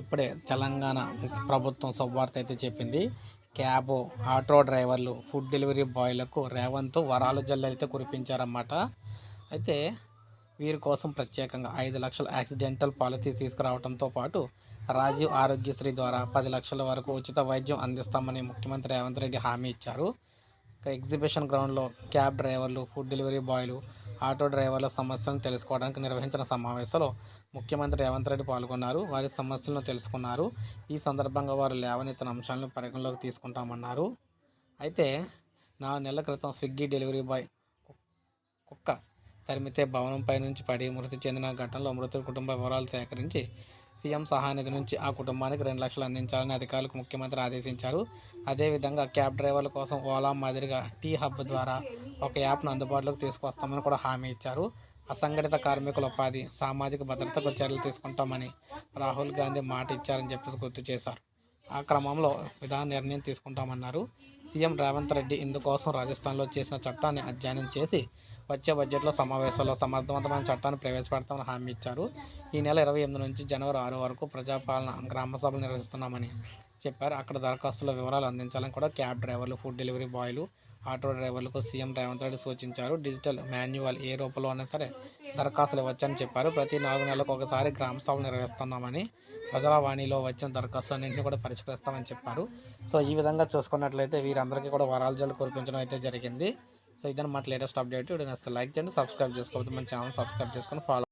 ఇప్పుడే తెలంగాణ ప్రభుత్వం శుభవార్త అయితే చెప్పింది. క్యాబ్ ఆటో డ్రైవర్లు ఫుడ్ డెలివరీ బాయ్లకు రేవంత్ వరాలు జల్లు అయితే కురిపించారన్నమాట. అయితే వీరి కోసం ప్రత్యేకంగా ఐదు లక్షల యాక్సిడెంటల్ పాలసీ తీసుకురావడంతో పాటు రాజీవ్ ఆరోగ్యశ్రీ ద్వారా పది లక్షల వరకు ఉచిత వైద్యం అందిస్తామని ముఖ్యమంత్రి రేవంత్ రెడ్డి హామీ ఇచ్చారు. ఎగ్జిబిషన్ గ్రౌండ్లో క్యాబ్ డ్రైవర్లు ఫుడ్ డెలివరీ బాయ్లు ఆటో డ్రైవర్ల సమస్యలను తెలుసుకోవడానికి నిర్వహించిన సమావేశంలో ముఖ్యమంత్రి రేవంత్ రెడ్డి పాల్గొన్నారు. వారి సమస్యలను తెలుసుకున్నారు. ఈ సందర్భంగా వారు లేవనెత్తిన అంశాలను పరిగణలోకి తీసుకుంటామన్నారు. అయితే నాలుగు నెలల క్రితం స్విగ్గీ డెలివరీ బాయ్ కు- కుక్క తరిమితే భవనంపై నుంచి పడి మృతి చెందిన ఘటనలో మృతుల కుటుంబ వివరాలు సేకరించి సీఎం సహానిధి నుంచి ఆ కుటుంబానికి రెండు లక్షలు అందించాలని అధికారులకు ముఖ్యమంత్రి ఆదేశించారు. అదేవిధంగా క్యాబ్ డ్రైవర్ల కోసం ఓలా మాదిరిగా టీ హబ్ ద్వారా ఒక యాప్ను అందుబాటులోకి తీసుకొస్తామని కూడా హామీ ఇచ్చారు. అసంఘటిత కార్మికుల ఉపాధి సామాజిక భద్రతకు చర్యలు తీసుకుంటామని రాహుల్ గాంధీ మాట ఇచ్చారని చెప్పి గుర్తు చేశారు. ఆ క్రమంలో విధాన నిర్ణయం తీసుకుంటామన్నారు. సీఎం రేవంత్ రెడ్డి ఇందుకోసం రాజస్థాన్లో చేసిన చట్టాన్ని అధ్యయనం చేసి వచ్చే బడ్జెట్లో సమావేశంలో సమర్థవంతమైన చట్టాన్ని ప్రవేశపెడతామని హామీ ఇచ్చారు. ఈ నెల ఇరవై ఎనిమిది నుంచి జనవరి ఆరు వరకు ప్రజాపాలన గ్రామ సభలు నిర్వహిస్తున్నామని చెప్పారు. అక్కడ దరఖాస్తుల వివరాలు అందించాలని కూడా క్యాబ్ డ్రైవర్లు ఫుడ్ డెలివరీ బాయ్లు ఆటో డ్రైవర్లకు సీఎం రేవంత్ రెడ్డి సూచించారు. డిజిటల్ మాన్యువల్ ఏ రూపంలో అయినా సరే దరఖాస్తులు ఇవ్వచ్చని చెప్పారు. ప్రతి నాలుగు నెలలకు ఒకసారి గ్రామ సభలు నిర్వహిస్తున్నామని ప్రజావాణిలో వచ్చిన దరఖాస్తులన్నింటినీ కూడా పరిష్కరిస్తామని చెప్పారు. సో ఈ విధంగా చూసుకున్నట్లయితే వీరందరికీ కూడా వరాల జల్లు కురిపించడం అయితే జరిగింది. సో ఇదన్నమాట లేటెస్ట్ అప్డేట్. నచ్చితే లైక్ చేయండి సబ్స్క్రైబ్ చేసుకోవద్దు మన ఛానల్ సబ్స్క్రైబ్ చేసుకొని ఫాలో